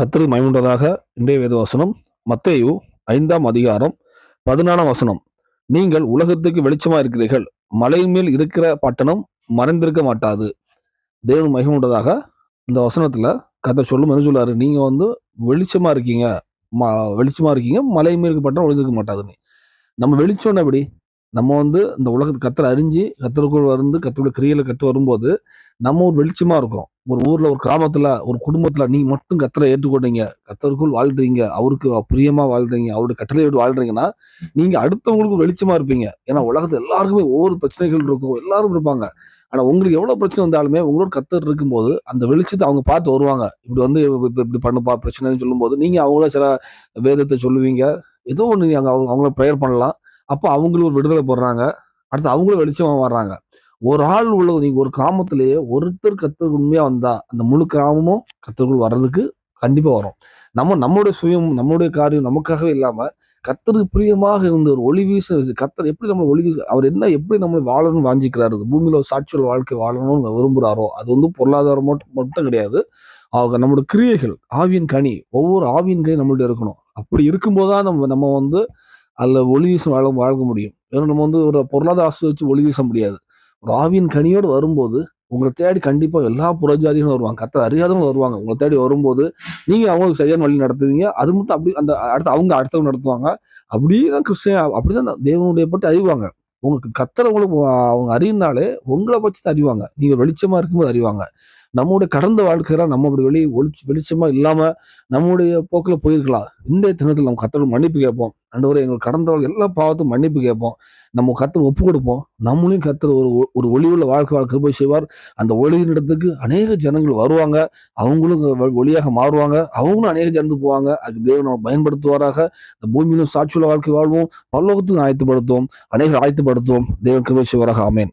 கத்திரி மயமுண்டதாக இன்றைய வேத வசனம். மத்தேயு ஐந்தாம் அதிகாரம் பதினாலாம் வசனம். நீங்கள் உலகத்துக்கு வெளிச்சமா இருக்கிறீர்கள் மலையின் மேல் இருக்கிற பட்டணம் மறைந்திருக்க மாட்டாது. தேவன் மகிமுண்டதாக இந்த வசனத்துல கதை சொல்லும் என்ன சொல்லாரு நீங்க வந்து வெளிச்சமா இருக்கீங்க. ம- வெளிச்சமா இருக்கீங்க. மலை மேல் இருக்க பட்டணம் ஒளிந்திருக்க மாட்டாதுன்னு. நம்ம வெளிச்சம்னா எப்படி? நம்ம வந்து இந்த உலகத்து கத்தரை அறிஞ்சு கத்தருக்குள் வந்து கத்தருடைய கிரியலை கட்டு வரும்போது நம்ம ஒரு வெளிச்சமா இருக்கிறோம். ஒரு ஊர்ல ஒரு கிராமத்துல ஒரு குடும்பத்துல நீங்க மட்டும் கத்தரை ஏற்றுக்கொண்டீங்க. கத்தருக்குள் வாழ்றீங்க. அவருக்கு பிரியமா வாழ்றீங்க. அவருடைய கட்டளை விட்டு வாழ்றீங்கன்னா நீங்க அடுத்தவங்களுக்கு வெளிச்சமா இருப்பீங்க. ஏன்னா உலகத்துல எல்லாருக்குமே ஒவ்வொரு பிரச்சனைகள் இருக்கும். எல்லாரும் இருப்பாங்க. ஆனா உங்களுக்கு எவ்வளவு பிரச்சனை வந்தாலுமே உங்களோட கத்தர் இருக்கும்போது அந்த வெளிச்சத்தை அவங்க பார்த்து வருவாங்க. இப்படி வந்து இப்படி பண்ணுப்பா பிரச்சனைன்னு சொல்லும்போது நீங்க அவங்கள சில வேதத்தை சொல்லுவீங்க. ஏதோ ஒண்ணு அங்கே அவங்க அவங்கள ப்ரேயர் பண்ணலாம். அப்போ அவங்களும் ஒரு விடுதலை போடுறாங்க. அடுத்து அவங்களும் வெளிச்சமாக வர்றாங்க ஒரு ஆள் உள்ள நீங்கள் ஒரு கிராமத்திலேயே ஒருத்தர் கத்தருக்கு உண்மையாக வந்தால் அந்த முழு கிராமமும் கத்தருக்குள் வர்றதுக்கு கண்டிப்பாக வரும். நம்ம நம்மளுடைய சுயம் நம்மளுடைய காரியம் நமக்காகவே இல்லாமல் கத்தருக்கு பிரியமாக இருந்த ஒரு ஒளி வீச கத்தர் எப்படி நம்ம ஒளி வீச அவர் என்ன எப்படி நம்ம வாழணும்னு வாஞ்சிக்கிறாரு பூமியில் ஒரு சாட்சியல் வாழ்க்கை வாழணும்னு விரும்புகிறாரோ அது வந்து பொருளாதாரம் மட்டும் மட்டும் கிடையாது. அவங்க நம்மளோட கிரியைகள் ஆவியின் கனி ஒவ்வொரு ஆவியின் கனி நம்மள்ட்ட இருக்கணும். அப்படி இருக்கும்போதுதான் நம்ம நம்ம வந்து அதில் ஒளி வீச வாழ வாழ முடியும். ஏன்னா நம்ம வந்து ஒரு பொருளாதார ஆசை வச்சு ஒளி வீச முடியாது. ஒரு ஆவியின் கனியோடு வரும்போது உங்களை தேடி கண்டிப்பாக எல்லா புறஜாதிகளும் வருவாங்க. கத்த அறியாதவங்க வருவாங்க. உங்களை தேடி வரும்போது நீங்கள் அவங்களுக்கு சரியான வழி நடத்துவீங்க. அது மட்டும் அப்படி அந்த அடுத்து அவங்க அடுத்தவங்க நடத்துவாங்க. அப்படியே தான் கிறிஸ்டியன் அப்படிதான் தான் தேவனுடைய பற்றி அறிவாங்க. உங்களுக்கு கத்துறவங்களுக்கு அவங்க அறியினாலே உங்களை பற்றி தான் அறிவாங்க. நீங்கள் வெளிச்சமாக இருக்கும்போது அறிவாங்க. நம்முடைய கடந்த வாழ்க்கையில நம்ம அப்படி வெளி ஒளிச்சு வெளிச்சமா இல்லாம நம்முடைய போக்கில் போயிருக்கலாம். இந்த தினத்தில் நம்ம கத்தோட மன்னிப்பு கேட்போம். அண்டவரே எங்களுக்கு கடந்த வாழ்க்கை எல்லா பாவத்தும் மன்னிப்பு கேட்போம். நம்ம கத்தர் ஒப்பு கொடுப்போம். நம்மளையும் கத்தர் ஒரு ஒரு ஒளியுள்ள வாழ்க்கை வாழ்க்கை போய் செய்வார். அந்த ஒளியின் இடத்துக்கு அநேக ஜனங்கள் வருவாங்க. அவங்களும் ஒளியாக மாறுவாங்க. அவங்களும் அநேக ஜனத்துக்கு போவாங்க. அதுக்கு தேவன் நம்ம பயன்படுத்துவாராக. இந்த பூமியிலும் சாட்சியுள்ள வாழ்க்கை வாழ்வோம். பரலோகத்துக்கும் ஆயத்தப்படுத்துவோம். அநேக ஆயத்தப்படுத்துவோம். தேவன் கிருபை செய்வாராக. ஆமென்.